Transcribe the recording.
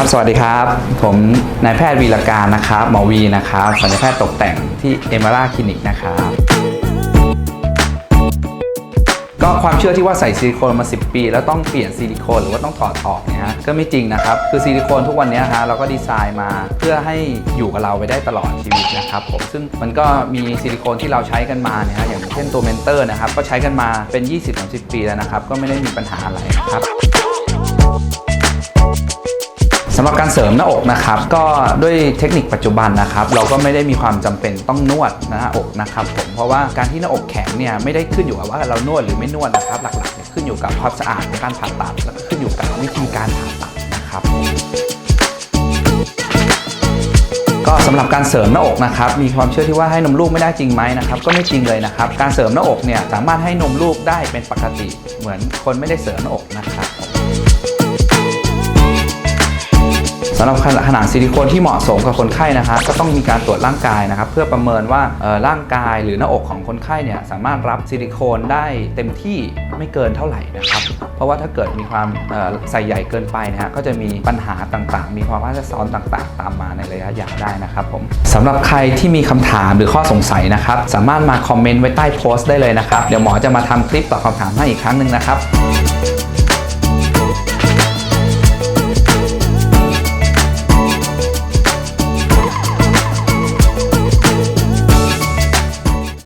ครับสวัสดีครับ ผมนายแพทย์วีรการนะครับ หมอวีนะครับศัลยแพทย์ตกแต่งที่เอมาร่าคลินิกนะครับก็ความเชื่อที่ว่าใส่ซิลิโคนมา 10 ปี แล้วต้องเปลี่ยนซิลิโคนหรือว่าต้องถอดออกเนี่ยฮะก็ไม่จริงนะครับ คือซิลิโคนทุกวันนี้ฮะเราก็ดีไซน์มาเพื่อให้อยู่กับเราไปได้ตลอดชีวิตนะครับผมซึ่งมันก็มีซิลิโคนที่เราใช้กันมาเนี่ยฮะอย่างเช่นตัวเมนเตอร์นะครับก็ใช้กันมาเป็น 20-30 ปีแล้วนะครับก็ไม่ได้มีปัญหาอะไรนะครับ สำหรับการเสริมหน้าอกนะครับก็ด้วยเทคนิคปัจจุบันนะครับ เราก็ไม่ได้มีความจำเป็นต้องนวดหน้าอกนะครับผมเพราะว่าการที่หน้าอกแข็งเนี่ยไม่ได้ขึ้นอยู่กับว่าเรานวดหรือไม่นวดนะครับหลักๆเนี่ยขึ้นอยู่กับความสะอาดของการผ่าตัดแล้วก็ขึ้นอยู่กับวิธีการผ่าตัดนะครับก็สำหรับการเสริมหน้าอกนะครับมีความเชื่อที่ว่าให้นมลูกไม่ได้จริงไหมนะครับก็ไม่จริงเลยนะครับ การเสริมหน้าอกเนี่ยสามารถให้นมลูกได้เป็นปกติ เหมือนคนไม่ได้เสริมหน้าอกนะครับ สำหรับขนาดซิลิโคนที่เหมาะสมกับคนไข้นะฮะก็ต้องมีการตรวจร่างกายนะครับ เพื่อประเมินว่าร่างกายหรือหน้าอกของคนไข้เนี่ยสามารถรับซิลิโคนได้เต็มที่ไม่เกินเท่าไหร่นะครับ เพราะว่าถ้าเกิดมีความใส่ใหญ่เกินไปนะฮะก็จะมีปัญหาต่างๆ มีความว่าจะซ้อนต่างๆ ตามมาในระยะยาวได้นะครับผมสำหรับใครที่มีคำถามหรือข้อสงสัยนะครับ สามารถมาคอมเมนต์ไว้ใต้โพสต์ได้เลยนะครับ เดี๋ยวหมอจะมาทำคลิปตอบคำถามให้อีกครั้งหนึ่งนะครับ